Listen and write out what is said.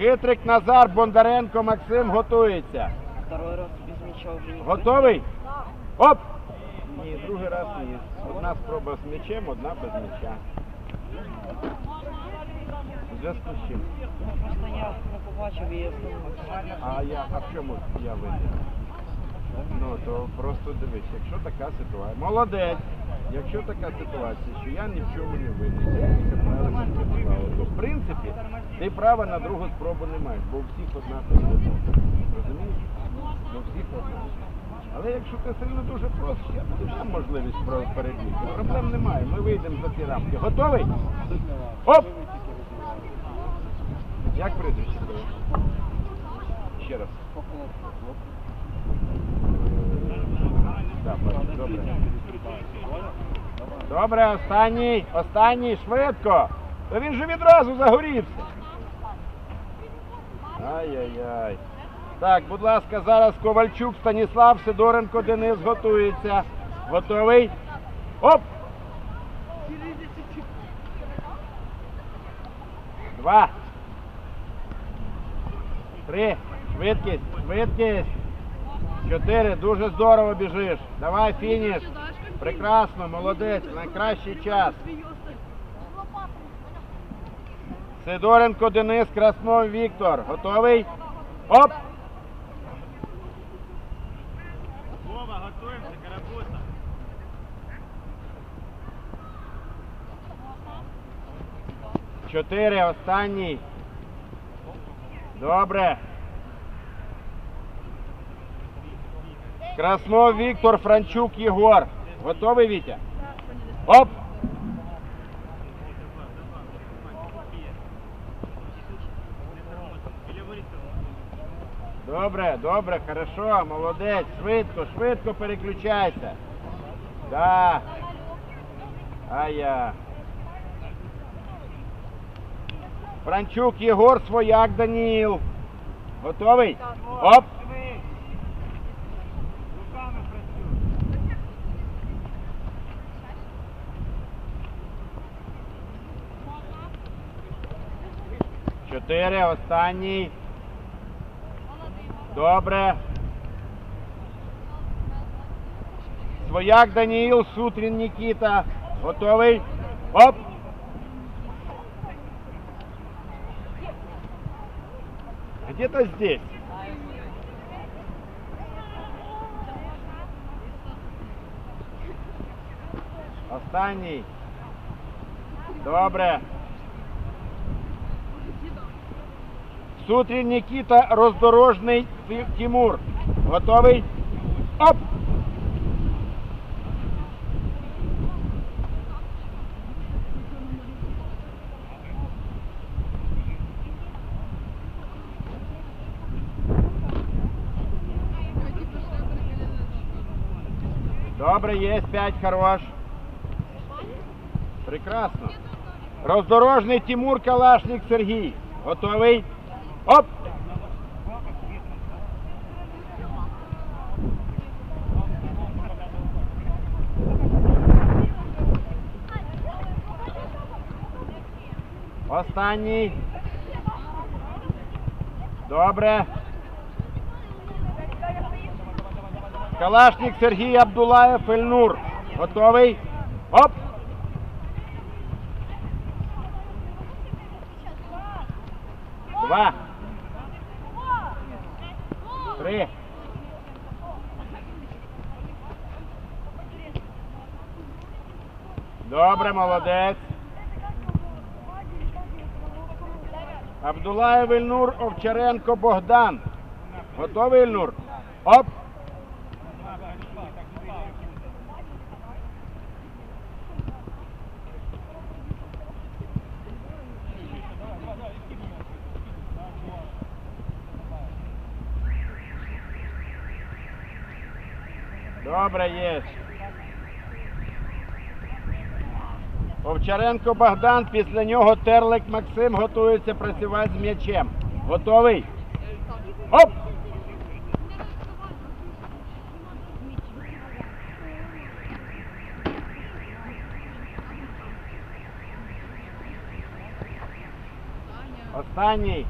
Хитрик Назар, Бондаренко, Максим готується. Второй раз без мяча уже не Готовий? Оп! Ні, другий раз ні. Одна спроба з м'ячем, одна без м'яча. В зв'язку з чим? Ну, просто я не побачив і остановився. А я, а в чому я винен? Ну, то просто дивись, якщо така ситуація. Молодець! Якщо така ситуація, що я ні в чому не винен, я тільки правильно працював, ти права на другу спробу не маєш, бо у всіх одна позиція. Розумієш? Бо у всіх одна. Але якщо ти сильно дуже просиш, я тобі дам можливість перебігти. Проблем немає, ми вийдемо за ці рамки. Готовий? Оп! Як прізвище? Ще раз. Добре. Добре, останній, останній, швидко. Та він же відразу загорівся. Ай-яй-яй. Так, будь ласка, зараз Ковальчук, Станіслав, Сидоренко, Денис готується. Готовий? Оп! Два. Три. Швидкість, швидкість. Чотири. Дуже здорово біжиш. Давай фініш. Прекрасно, молодець. Найкращий час. Сидоренко Денис, Краснов Віктор. Готовий? Оп! Вова, готуємося, карапуса. Чотири. Останній. Добре. Краснов Віктор, Франчук Єгор. Готовий, Вітя? Оп! Добре, добре, хорошо, молодець, швидко, швидко переключайся. Да. Ая. Франчук Єгор, свояк Даніл. Готовий? Оп! Чотири, останній. Добре. Свояк Даніїл, Сутрін Нікіта. Готовий? Оп! Где-то здесь. Останній. Добре. Сутрін Нікіта, роздорожний Тимур. Готовий? Оп! Добре, є, п'ять хорош. Прекрасно. Роздорожний Тимур Калашник Сергій. Готовий? Оп! Останній. Добре. Калашник Сергій Абдулаєв Ельнур. Готовий? Оп! Два. Три. Добре, молодець. Абдулаєв Ільнур, Овчаренко Богдан. Готовий Ільнур? Оп! Добре, є. Овчаренко Богдан, після нього Терлик Максим готується працювати з м'ячем. Готовий? Оп! Останній.